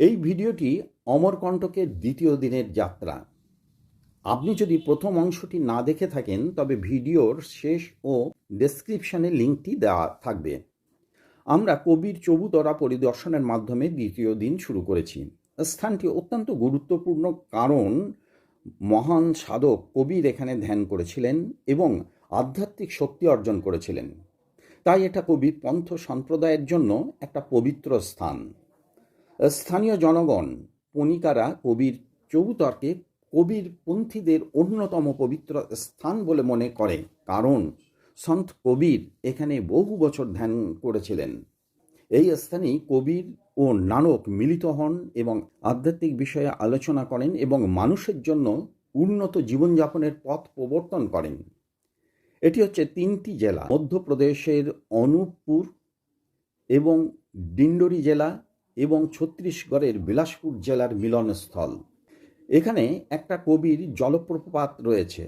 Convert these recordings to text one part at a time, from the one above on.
এই ভিডিওটি অমরকণ্টকের দ্বিতীয় দিনের যাত্রা। আপনি যদি প্রথম অংশটি না দেখে থাকেন, তবে ভিডিওর শেষ ও ডেসক্রিপশনে লিঙ্কটি দেওয়া থাকবে। আমরা কবির চবুতরা পরিদর্শনের মাধ্যমে দ্বিতীয় দিন শুরু করেছি। স্থানটি অত্যন্ত গুরুত্বপূর্ণ কারণ মহান সাধক কবির এখানে ধ্যান করেছিলেন এবং আধ্যাত্মিক শক্তি অর্জন করেছিলেন। তাই এটা কবির পন্থ সম্প্রদায়ের জন্য একটা পবিত্র স্থান। স্থানীয় জনগণ পণিকারা কবির চৌতর্কে কবির পন্থীদের অন্যতম পবিত্র স্থান বলে মনে করে, কারণ সন্ত কবির এখানে বহু বছর ধ্যান করেছিলেন। এই স্থানেই কবির ও নানক মিলিত হন এবং আধ্যাত্মিক বিষয়ে আলোচনা করেন এবং মানুষের জন্য উন্নত জীবনযাপনের পথ প্রবর্তন করেন। এটি হচ্ছে তিনটি জেলা, মধ্যপ্রদেশের অনুপপুর এবং ডিন্ডোরি জেলা এবং ছত্তিশগড়ের বিলাসপুর জেলার মিলনস্থল। এখানে একটা কবির জলপ্রপাত রয়েছে।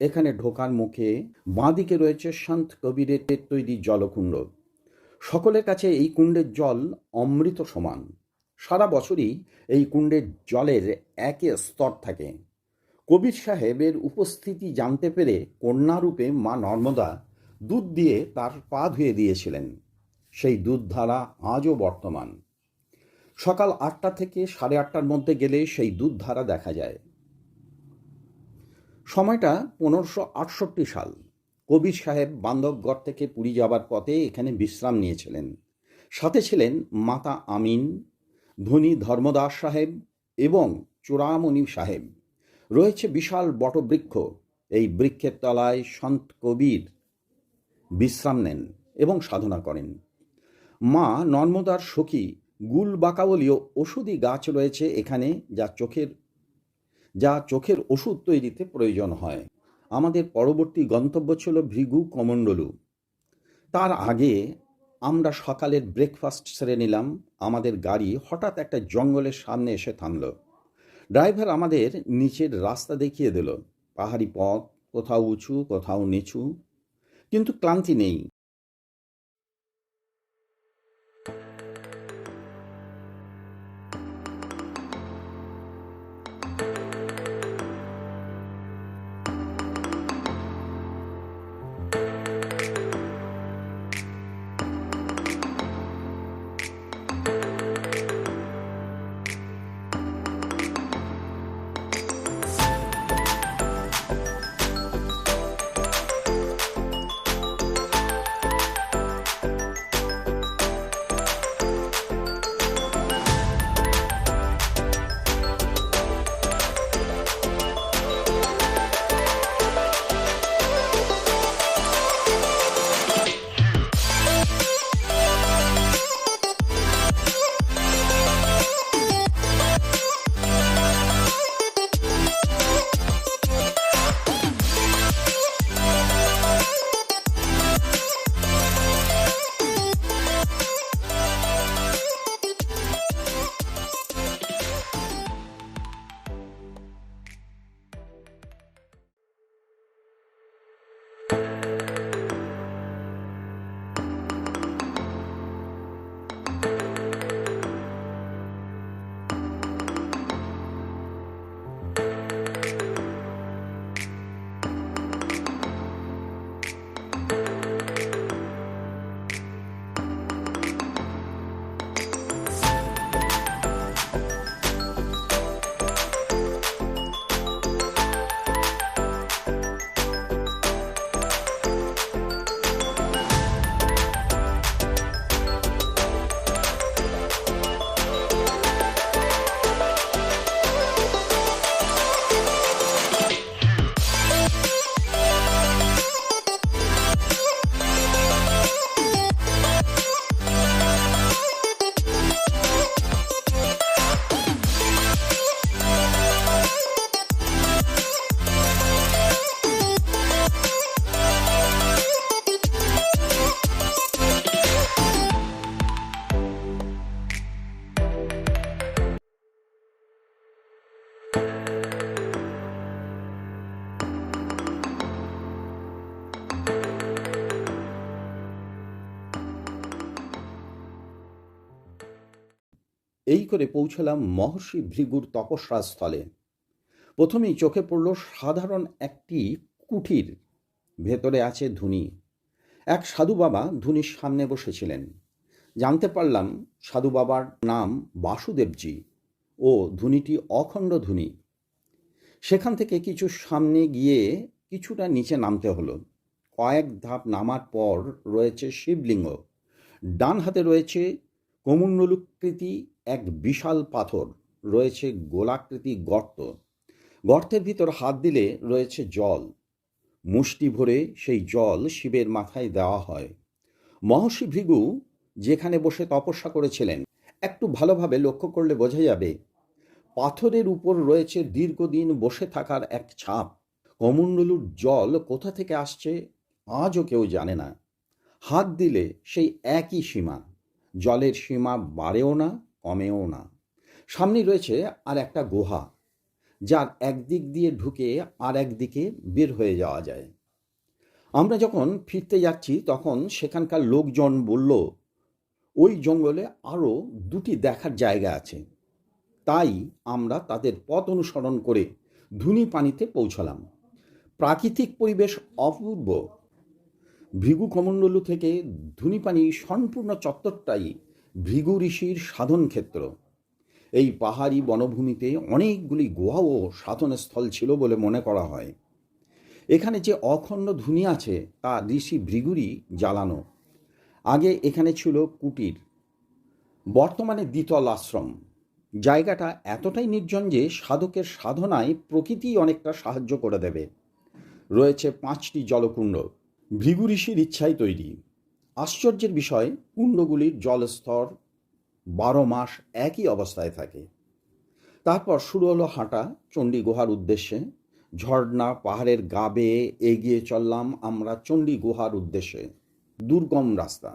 এখানে ঢোকার মুখে বাঁদিকে রয়েছে সন্ত কবিরের তৈরি জলকুণ্ড। সকলের কাছে এই কুণ্ডের জল অমৃত সমান। সারা বছরই এই কুণ্ডের জলের একে স্তর থাকে। কবির সাহেবের উপস্থিতি জানতে পেরে কন্যারূপে মা নর্মদা দুধ দিয়ে তার পা ধুয়ে দিয়েছিলেন। সেই দুধধারা আজও বর্তমান। সকাল আটটা থেকে সাড়ে আটটার মধ্যে গেলে সেই দুধধারা দেখা যায়। সময়টা পনেরোশো আটষট্টি সাল। কবির সাহেব বান্ধবগড় থেকে পুরী যাবার পথে এখানে বিশ্রাম নিয়েছিলেন। সাথে ছিলেন মাতা আমিন, ধনী ধর্মদাস সাহেব এবং চূড়ামণি সাহেব। রয়েছে বিশাল বটবৃক্ষ। এই বৃক্ষের তলায় সন্ত কবির বিশ্রাম নেন এবং সাধনা করেন। মা নর্মদার সখী গুল বাকাবলীয় ওষুধি গাছ রয়েছে এখানে যা চোখের যা চোখের ওষুধ তৈরিতে প্রয়োজন হয়। আমাদের পরবর্তী গন্তব্য ছিল ভৃগু কমণ্ডলু। তার আগে আমরা সকালের ব্রেকফাস্ট সেরে নিলাম। আমাদের গাড়ি হঠাৎ একটা জঙ্গলের সামনে এসে থামল। ড্রাইভার আমাদের নিচের রাস্তা দেখিয়ে দিল। পাহাড়ি পথ, কোথাও উঁচু, কোথাও নিচু। কিন্তু ক্লান্তি নেই। এই করে পৌঁছলাম মহর্ষি ভৃগুর তপস্যা স্থলে প্রথমেই চোখে পড়ল সাধারণ একটি কুঠির। ভেতরে আছে ধুনি। এক সাধু বাবা ধুনির সামনে বসেছিলেন। জানতে পারলাম সাধু বাবার নাম বাসুদেবজি ও ধুনিটি অখণ্ড ধুনি। সেখান থেকে কিছু সামনে গিয়ে কিছুটা নিচে নামতে হলো। কয়েক ধাপ নামার পর রয়েছে শিবলিঙ্গ। ডান হাতে রয়েছে কমণ্ডলুকৃতি এক বিশাল পাথর, রয়েছে গোলাকৃতি গর্ত। গর্তের ভিতর হাত দিলে রয়েছে জল। মুষ্টি ভরে সেই জল শিবের মাথায় দেওয়া হয়। মহর্ষি ভৃগু যেখানে বসে তপস্যা করেছিলেন, একটু ভালোভাবে লক্ষ্য করলে বোঝা যাবে, পাথরের উপর রয়েছে দীর্ঘদিন বসে থাকার এক ছাপ। কমণ্ডলুর জল কোথা থেকে আসছে আজও কেউ জানে না। হাত দিলে সেই একই সীমা, জলের সীমা বাড়েও না কমেও না। সামনে রয়েছে আর একটা গুহা, যার একদিক দিয়ে ঢুকে আর একদিকে বের হয়ে যাওয়া যায়। আমরা যখন ফিরতে যাচ্ছি, তখন সেখানকার লোকজন বলল, ওই জঙ্গলে আরও দুটি দেখার জায়গা আছে। তাই আমরা তাদের পথ অনুসরণ করে ধুনি পানিতে পৌঁছলাম। প্রাকৃতিক পরিবেশ অপূর্ব। ভৃগু কমণ্ডলু থেকে ধুনিপানি সম্পূর্ণ চত্বরটাই ভৃগু ঋষির সাধন ক্ষেত্র। এই পাহাড়ি বনভূমিতে অনেকগুলি গুহা ও সাধনস্থল ছিল বলে মনে করা হয়। এখানে যে অখণ্ড ধুনি আছে, তা ঋষি ভৃগুরই জ্বালানো। আগে এখানে ছিল কুটির। বর্তমানে দ্বিতল আশ্রম। জায়গাটা এতটাই নির্জন যে সাধকের সাধনায় প্রকৃতি অনেকটা সাহায্য করে দেবে। রয়েছে পাঁচটি জলকুণ্ড। ভৃগু ঋষির ইচ্ছায় তৈরি। আশ্চর্যের বিষয়, কুণ্ডগুলির জলস্তর বারো মাস একই অবস্থায় থাকে। তারপর শুরু হলো হাঁটা চণ্ডী গুহার উদ্দেশ্যে। ঝর্ণা, পাহাড়ের গা বেয়ে এগিয়ে চললাম আমরা চণ্ডী গুহার উদ্দেশ্যে। দুর্গম রাস্তা।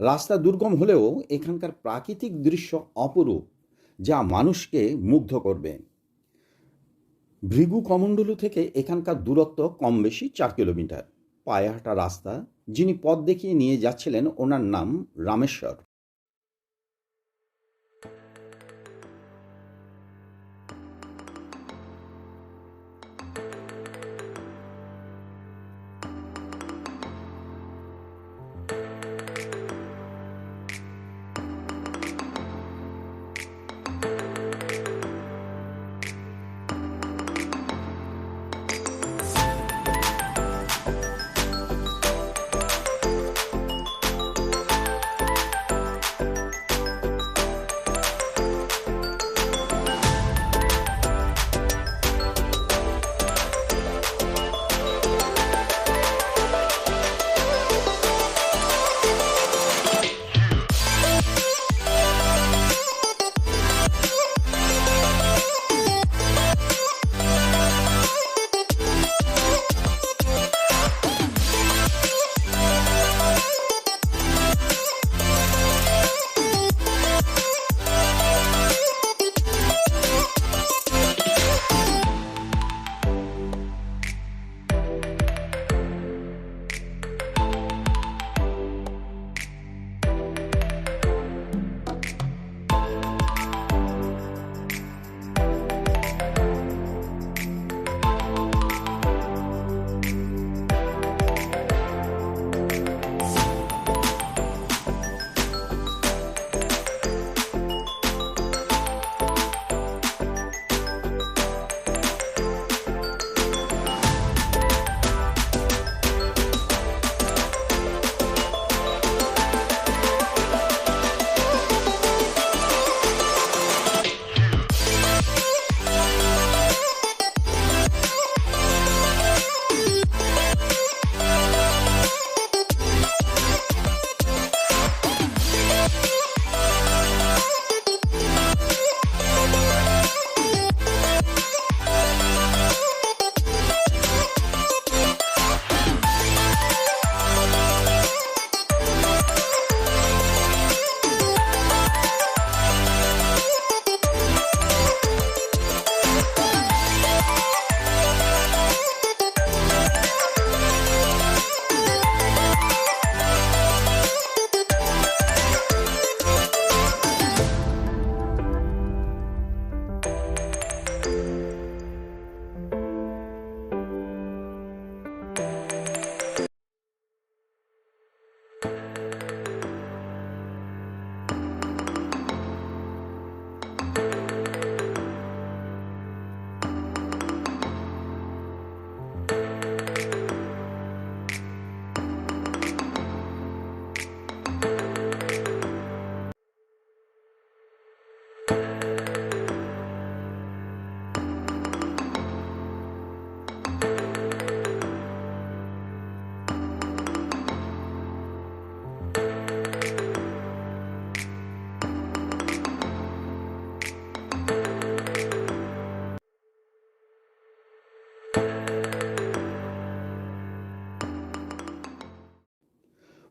রাস্তা দুর্গম হলেও এখানকার প্রাকৃতিক দৃশ্য অপরূপ, যা মানুষকে মুগ্ধ করবে। ভৃগু কমণ্ডলু থেকে এখানকার দূরত্ব কম বেশি চার কিলোমিটার। পায়ে হাঁটা রাস্তা যিনি পথ দেখিয়ে নিয়ে যাচ্ছিলেন ওনার নাম রামেশ্বর।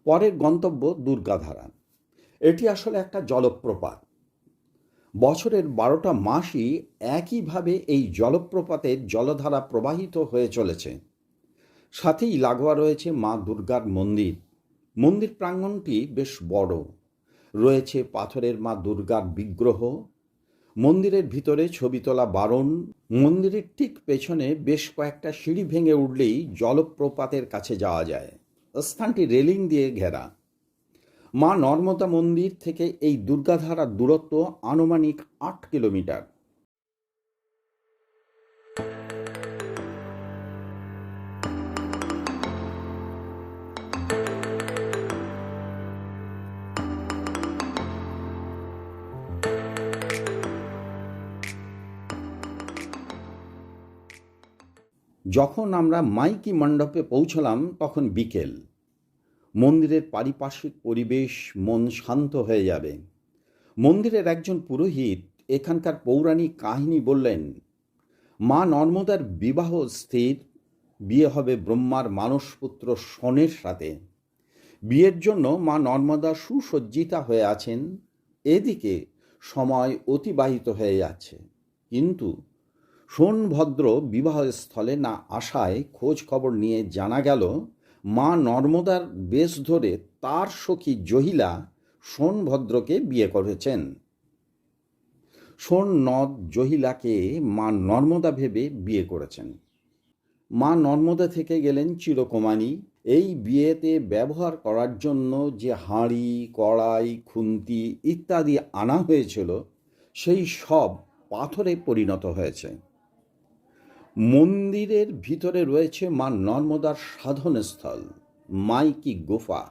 পরের গন্তব্য দুর্গাধারা এটি আসলে একটা জলপ্রপাত। বছরের বারোটা মাসই একইভাবে এই জলপ্রপাতের জলধারা প্রবাহিত হয়ে চলেছে। সাথেই লাগোয়া রয়েছে মা দুর্গার মন্দির। মন্দির প্রাঙ্গণটি বেশ বড়। রয়েছে পাথরের মা দুর্গার বিগ্রহ। মন্দিরের ভিতরে ছবি তোলা বারণ। মন্দিরের ঠিক পেছনে বেশ কয়েকটা সিঁড়ি ভেঙে উঠলেই জলপ্রপাতের কাছে যাওয়া যায়। স্থানটি রেলিং দিয়ে ঘেরা। মা নর্মদা মন্দির থেকে এই দুর্গাধারার দূরত্ব আনুমানিক আট কিলোমিটার। যখন আমরা মাইকি মণ্ডপে পৌঁছলাম, তখন বিকেল। মন্দিরের পারিপার্শ্বিক পরিবেশ, মন শান্ত হয়ে যাবে। মন্দিরের একজন পুরোহিত এখানকার পৌরাণিক কাহিনী বললেন, মা নর্মদার বিবাহ স্থির, বিয়ে হবে ব্রহ্মার মানসপুত্র শনের সাথে। বিয়ের জন্য মা নর্মদা সুসজ্জিতা হয়ে আছেন, এদিকে সময় অতিবাহিত হয়ে যাচ্ছে। কিন্তু সোনভদ্র বিবাহস্থলে না আসায় খোঁজ খবর নিয়ে জানা গেল, মা নর্মদার বেশ ধরে তার সখী জহিলা সোনভদ্রকে বিয়ে করেছেন। সোন নদ জহিলাকে মা নর্মদা ভেবে বিয়ে করেছেন। মা নর্মদা থেকে গেলেন চিরকুমানী এই বিয়েতে ব্যবহার করার জন্য যে হাঁড়ি, কড়াই, খুন্তি ইত্যাদি আনা হয়েছিল, সেই সব পাথরে পরিণত হয়েছে। মন্দিরের ভিতরে রয়েছে মা নর্মদার সাধনস্থল মাইকি গুফা।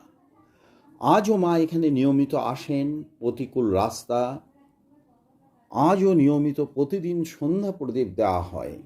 আজও মা এখানে নিয়মিত আসেন, প্রতিকূল রাস্তা। আজও নিয়মিত প্রতিদিন সন্ধ্যা প্রদীপ দেওয়া হয়।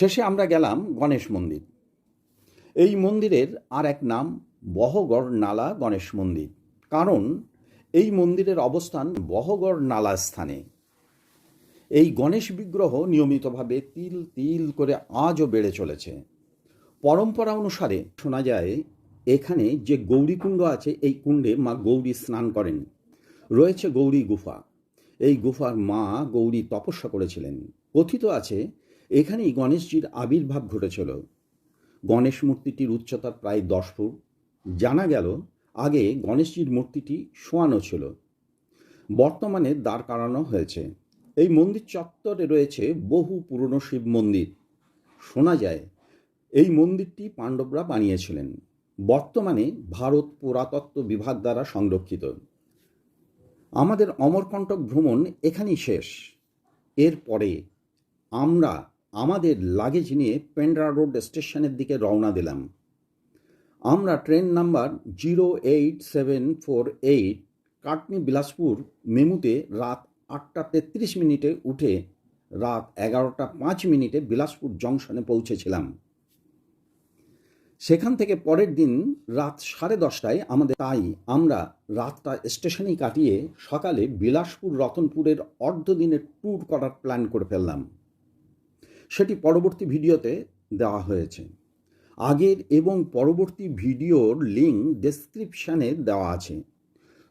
শেষে আমরা গেলাম গণেশ মন্দির। এই মন্দিরের আর এক নাম বহগড় নালা গণেশ মন্দির, কারণ এই মন্দিরের অবস্থান বহগড় নালা স্থানে। এই গণেশ বিগ্রহ নিয়মিতভাবে তিল তিল করে আজও বেড়ে চলেছে। পরম্পরা অনুসারে শোনা যায়, এখানে যে গৌরীকুণ্ড আছে, এই কুণ্ডে মা গৌরী স্নান করেন। রয়েছে গৌরী গুফা। এই গুফার মা গৌরী তপস্যা করেছিলেন। কথিত আছে এখানেই গণেশজির আবির্ভাব ঘটেছিল। গণেশ মূর্তিটির উচ্চতা প্রায় দশ ফুট। জানা গেল, আগে গণেশজির মূর্তিটি শোয়ানো ছিল। বর্তমানে দাঁড় করানো হয়েছে। এই মন্দির চত্বরে রয়েছে বহু পুরনো শিব মন্দির। শোনা যায়, এই মন্দিরটি পাণ্ডবরা বানিয়েছিলেন। বর্তমানে ভারত পুরাতত্ত্ব বিভাগ দ্বারা সংরক্ষিত। আমাদের অমরকণ্টক ভ্রমণ এখানেই শেষ। এরপরে আমরা আমাদের লাগেজ নিয়ে পেন্ড্রা রোড স্টেশনের দিকে রওনা দিলাম। আমরা train number zero eight seven four eight Katni Bilaspur মেমুতে রাত আটটা তেত্রিশ মিনিটে উঠে রাত এগারোটা পাঁচ মিনিটে বিলাসপুর জংশনে পৌঁছেছিলাম। সেখান থেকে পরের দিন রাত সাড়ে দশটায় আমাদের তাই আমরা রাতটা স্টেশনেই কাটিয়ে সকালে বিলাসপুর রতনপুরের অর্ধদিনের ট্যুর করার প্ল্যান করে ফেললাম। সেটি পরবর্তী ভিডিওতে দেওয়া হয়েছে। আগের এবং পরবর্তী ভিডিওর লিঙ্ক ডেসক্রিপশানে দেওয়া আছে।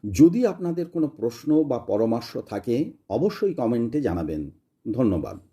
যদি আপনাদের কোনো প্রশ্ন বা পরামর্শ থাকে, অবশ্যই কমেন্টে জানাবেন। ধন্যবাদ।